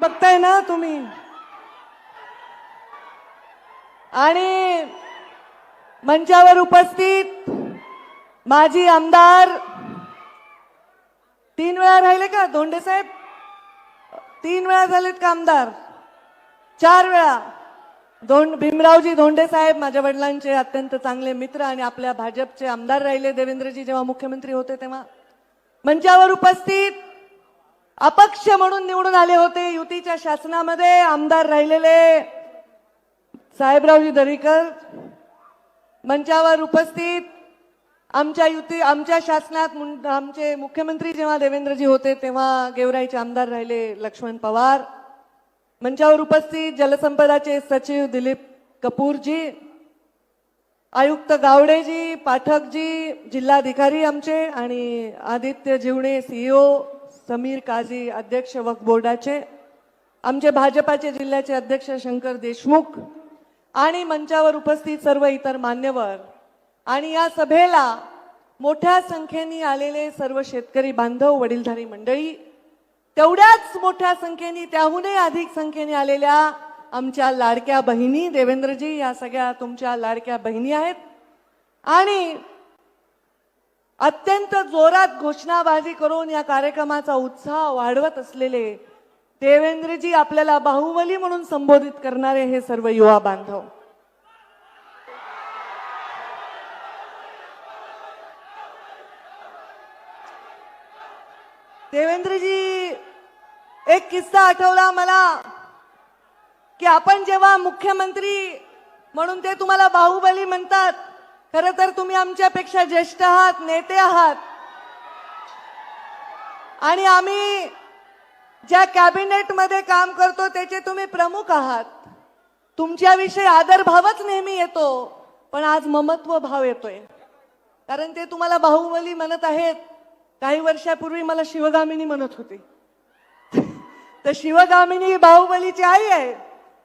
बघताय ना तुम्ही? आणि मंचावर उपस्थित माजी आमदार तीन वेळा राहिले का? धोंडे साहेब? तीन वेळा झालेत का आमदार? चार वेळा. दोन भीमरावजी धोंडे साहेब माझ्या वडिलांचे अत्यंत चांगले मित्र आणि आपल्या भाजपचे आमदार राहिले देवेंद्रजी जेव्हा मुख्यमंत्री होते तेव्हा. मंचावर उपस्थित अपक्ष म्हणून निवडून आले होते युतीच्या शासनामध्ये आमदार राहिलेले साहेबरावजी दरेकर. मंचावर उपस्थित आमच्या युती आमच्या शासनात मुं- आमचे मुख्यमंत्री जेव्हा देवेंद्रजी होते तेव्हा गेवराईचे आमदार राहिले लक्ष्मण पवार. मंचावर उपस्थित जलसंपदाचे सचिव दिलीप कपूरजी आयुक्त गावडेजी पाठकजी जिल्हाधिकारी आमचे आणि आदित्य जिवणे सीईओ. समीर काझी अध्यक्ष वक्फ बोर्डाचे आमचे भाजपाचे जिल्ह्याचे अध्यक्ष शंकर देशमुख आणि मंचावर उपस्थित सर्व इतर मान्यवर. आणि या सभेला मोठ्या संख्येने आलेले सर्व शेतकरी बांधव वडीलधारी मंडळी तेवढ्याच मोठ्या संख्येने त्याहूनही अधिक संख्येने आलेल्या आमच्या लाडक्या बहिणी देवेंद्रजी या सगळ्या तुमच्या लाडक्या बहिणी आहेत. आणि अत्यंत जोरात घोषणाबाजी करून या कार्यक्रमाचा उत्साह वाढवत असलेले देवेंद्रजी आपल्याला बाहुबली म्हणून संबोधित करणारे हे सर्व युवा बांधव. देवेंद्रजी एक किस्सा आठवला मला की आपण जेव्हा मुख्यमंत्री म्हणून ते तुम्हाला बाहुबली म्हणतात खरं तर तुम्ही आमच्यापेक्षा ज्येष्ठ आहात नेते आहात. आणि आम्ही ज्या कॅबिनेटमध्ये काम करतो त्याचे तुम्ही प्रमुख आहात. तुमच्याविषयी आदरभावच नेहमी येतो पण आज ममत्व भाव येतोय. कारण ते तुम्हाला बाहुबली म्हणत आहेत. काही वर्षापूर्वी मला शिवगामिनी म्हणत होती. तर शिवगामिनी बाहुबलीची आई आहे.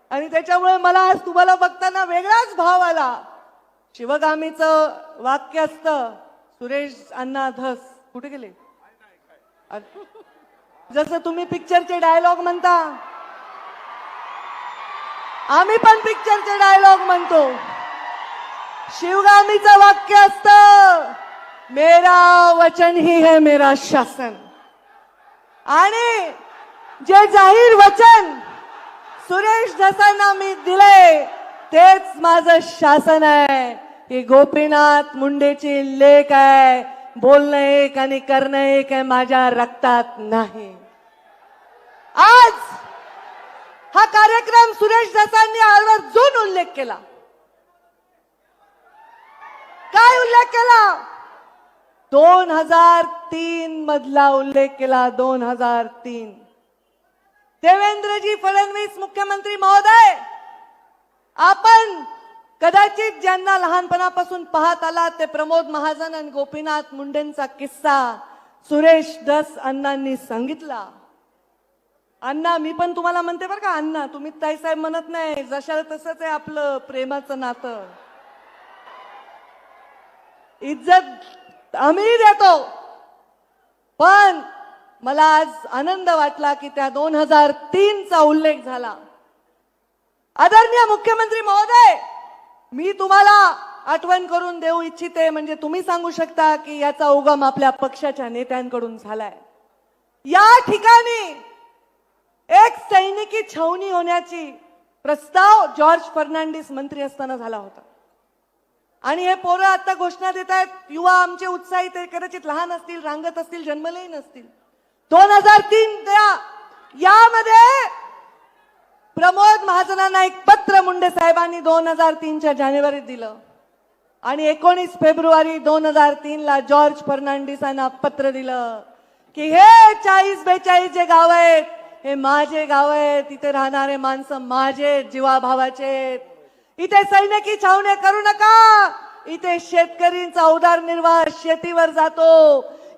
आणि त्याच्यामुळे मला आज तुम्हाला बघताना वेगळाच भाव आला. शिवगामीचं वाक्य असतं सुरेश अण्णा धस. कुठे गेले? जसं तुम्ही पिक्चरचे डायलॉग म्हणता आम्ही पण पिक्चरचे डायलॉग म्हणतो. शिवगामीचं वाक्य असत मेरा वचन ही है मेरा शासन. आणि जे जाहीर वचन सुरेश धसांना मी दिले तेच माझं शासन आहे. ही गोपीनाथ मुंडेची लेख आहे. बोलणं एक आणि करणं एक आहे माझ्या रक्तात नाही. आज हा कार्यक्रम सुरेश धसांनी आवर्जून उल्लेख केला. काय उल्लेख केला? दोन हजार तीन मधला उल्लेख केला दोन हजार तीन. देवेंद्रजी फडणवीस मुख्यमंत्री महोदय आपण कदाचित ज्यांना लहानपणापासून पाहत आला ते प्रमोद महाजन आणि गोपीनाथ मुंडेंचा किस्सा सुरेश दस अण्णांनी सांगितला. अण्णा मी पण तुम्हाला म्हणते बरं का अण्णा तुम्ही ताईसाहेब म्हणत नाही जशाला तसंच आहे आपलं प्रेमाचं नातं. इज्जत आम्ही देतो. पण मला आज आनंद वाटला की त्या दोन हजार तीनचा उल्लेख झाला. आदरणीय मुख्यमंत्री महोदय मी तुम्हाला आठवण करून देऊ इच्छिते म्हणजे तुम्ही सांगू शकता की याचा उगम आपल्या पक्षाच्या नेत्यांकडून झालाय. या ठिकाणी एक सैनिकी छावणी होण्याची प्रस्ताव जॉर्ज फर्नांडिस मंत्री असताना झाला होता. आणि हे पोरं आता घोषणा देत आहेत युवा आमचे उत्साही ते कदाचित लहान असतील रांगत असतील जन्मलेही नसतील. दोन हजार तीन त्या यामध्ये प्रमोद महाजनांना एक पत्र मुंडे साहेबांनी दोन हजार तीनच्या जानेवारीत दिलं. आणि एकोणीस फेब्रुवारी दोन हजार तीनला जॉर्ज फर्नांडिसांना पत्र दिलं की हे चाळीस बेचाळीस जे गाव आहेत हे माझे गाव आहेत तिथे राहणारे माणसं माझे जीवाभावाचे इथे सैनिकी छावण्या करू नका. इथे शेतकरींचा उदरनिर्वाह शेतीवर जातो.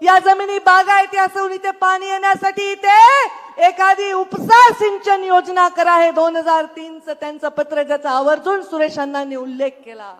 या जमिनी बागायती असून इथे पाणी येण्यासाठी इथे एखादी उपसा सिंचन योजना करा हे दोन हजार तीनचं त्यांचं पत्र ज्याचा आवर्जून सुरेशांना उल्लेख केला.